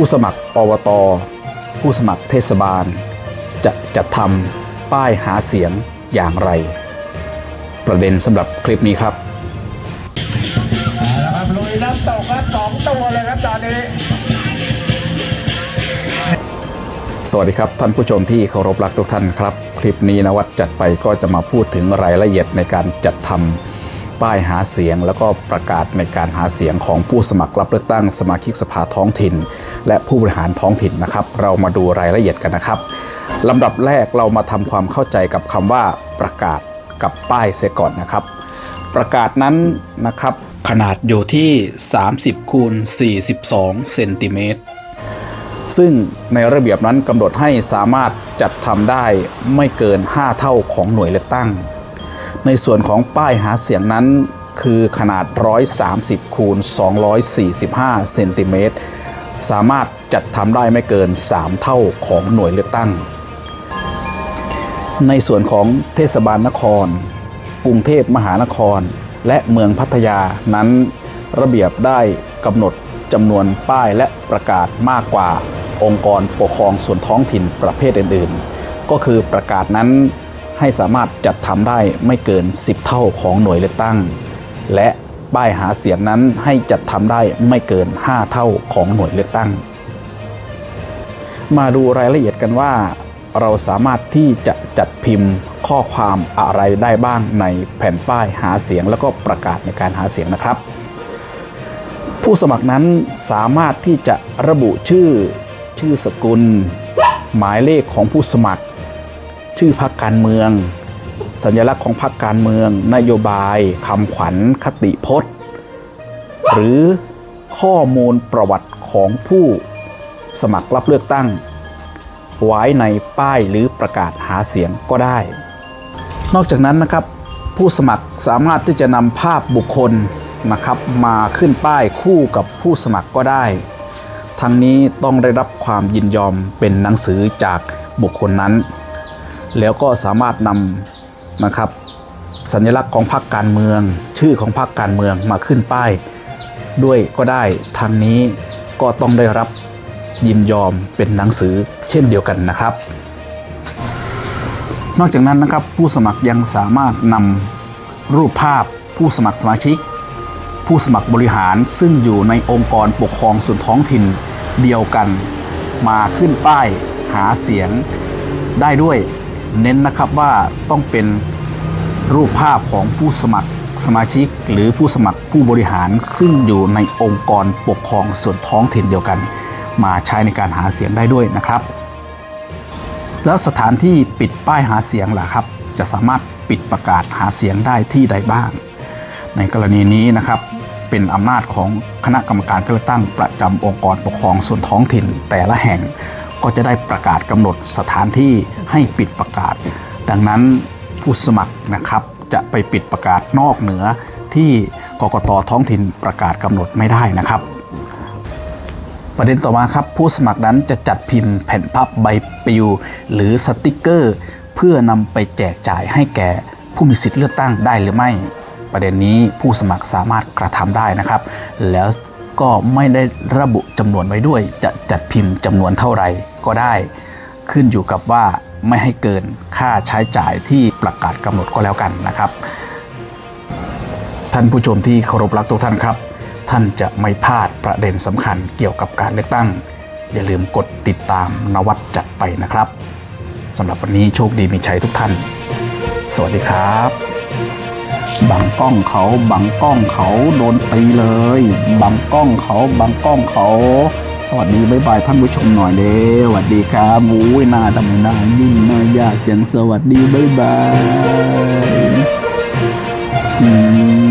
ผู้สมัครอบต ผู้สมัครเทศบาล จะจัดทำป้ายหาเสียงอย่างไร ประเด็นสำหรับคลิปนี้ครับเอาละครับลุยน้ำตกครับสองตัวเลยครับตอนนี้ สวัสดีครับท่านผู้ชมที่เคารพรักทุกท่านครับ คลิปนี้นวัดจัดไปก็จะมาพูดถึงรายละเอียดในการจัดทำ ป้ายหาเสียง แล้วก็ประกาศในการหาเสียงของผู้สมัครรับเลือกตั้งสมาชิกสภาท้องถิ่น และผู้บริหารท้องถิ่นนะครับ เรามาดูรายละเอียดกันนะครับลำดับแรกเรามาทำความเข้าใจกับคำว่าประกาศกับป้ายเสียก่อนนะครับ ประกาศนั้นนะครับ ขนาดอยู่ที่ 30คูณ42 เซนติเมตรซึ่งในระเบียบนั้นกำหนดให้สามารถจัดทำได้ไม่เกิน 5 เท่าของหน่วยเลือกตั้ง ในส่วนของป้ายหาเสียงนั้นคือขนาด 130 คูณ 245 เซนติเมตร สามารถจัดทำได้ไม่เกิน 3 เท่าของหน่วยเลือกตั้ง ในส่วนของเทศบาลนคร กรุงเทพมหานคร และเมืองพัทยานั้นระเบียบได้กำหนดจำนวนป้ายและประกาศมากกว่าองค์กรปกครองส่วนท้องถิ่นประเภทอื่น ๆ ก็คือประกาศนั้น ให้สามารถจัดทำได้ไม่เกิน 10 เท่าของหน่วยเลือกตั้ง และป้ายหาเสียงนั้นให้จัดทำได้ไม่เกิน 5 เท่าของหน่วยเลือกตั้ง มาดูรายละเอียดกันว่า เราสามารถที่จะจัดพิมพ์ข้อความอะไรได้บ้างในแผ่นป้ายหาเสียงแล้วก็ประกาศในการหาเสียงนะครับ ผู้สมัครนั้นสามารถที่จะระบุชื่อ ชื่อสกุล หมายเลขของผู้สมัคร ชื่อพรรคการเมือง สัญลักษณ์ของพรรคการเมือง นโยบายคำขวัญคติพจน์ หรือข้อมูลประวัติของผู้สมัครรับเลือกตั้ง ไว้ในป้ายหรือประกาศหาเสียงก็ได้ นอกจากนั้นนะครับ ผู้สมัครสามารถที่จะนำภาพบุคคลนะครับมาขึ้นป้ายคู่กับผู้สมัครก็ได้ ทั้งนี้ต้องได้รับความยินยอมเป็นหนังสือจากบุคคลนั้น แล้วก็สามารถนำนะครับสัญลักษณ์ของพรรคการเมือง ชื่อของพรรคการเมืองมาขึ้นป้าย ด้วยก็ได้ทางนี้ก็ต้องได้รับยินยอมเป็นหนังสือเช่นเดียวกันนะครับ นอกจากนั้นนะครับผู้สมัครยังสามารถนำรูปภาพผู้สมัครสมาชิก ผู้สมัครบริหารซึ่งอยู่ในองค์กรปกครองส่วนท้องถิ่นเดียวกัน มาขึ้นป้ายหาเสียงได้ด้วย เน้นนะครับว่าต้องเป็นรูปภาพของผู้สมัครสมาชิก หรือผู้สมัครผู้บริหารซึ่งอยู่ในองค์กรปกครองส่วนท้องถิ่นเดียวกัน มาใช้ในการหาเสียงได้ด้วยนะครับ แล้วสถานที่ปิดป้ายหาเสียงล่ะครับ จะสามารถปิดประกาศหาเสียงได้ที่ใดบ้าง ในกรณีนี้นะครับเป็นอำนาจของคณะกรรมการการเลือกตั้งประจำองค์กรปกครองส่วนท้องถิ่นแต่ละแห่ง ก็จะได้ประกาศกำหนดสถานที่ให้ปิดประกาศ ดังนั้นผู้สมัครนะครับจะไปปิดประกาศนอกเหนือที่กกตท้องถิ่นประกาศกำหนดไม่ได้นะครับ ประเด็นต่อมาครับ ผู้สมัครนั้นจะจัดพิมพ์แผ่นพับใบปลิวหรือสติกเกอร์ เพื่อนำไปแจกจ่ายให้แก่ผู้มีสิทธิ์เลือกตั้งได้หรือไม่ ประเด็นนี้ผู้สมัครสามารถกระทำได้นะครับ แล้วก็ไม่ได้ระบุจำนวนไว้ด้วย จะ จัดพิมพ์จำนวนเท่าไหร่ก็ได้ ขึ้นอยู่กับว่าไม่ให้เกินค่าใช้จ่ายที่ประกาศกำหนดก็แล้วกันนะครับ ท่านผู้ชมที่เคารพรักทุกท่านครับ ท่านจะไม่พลาดประเด็นสำคัญเกี่ยวกับการเลือกตั้ง อย่าลืมกดติดตามนวัดจัดไปนะครับสำหรับวันนี้โชคดีมีชัยทุกท่าน สวัสดีครับบังกล้องเขาบังกล้องเขาโดนตีเลย บังกล้องเขาบังกล้องเขา สวัสดีบ๊ายบายท่านผู้ชมหน่อยเด้สวัสดีครับอุ้ยหน้าทำไมหน้ายุ่งหน้ายากอย่างสวัสดีบ๊ายบายอืม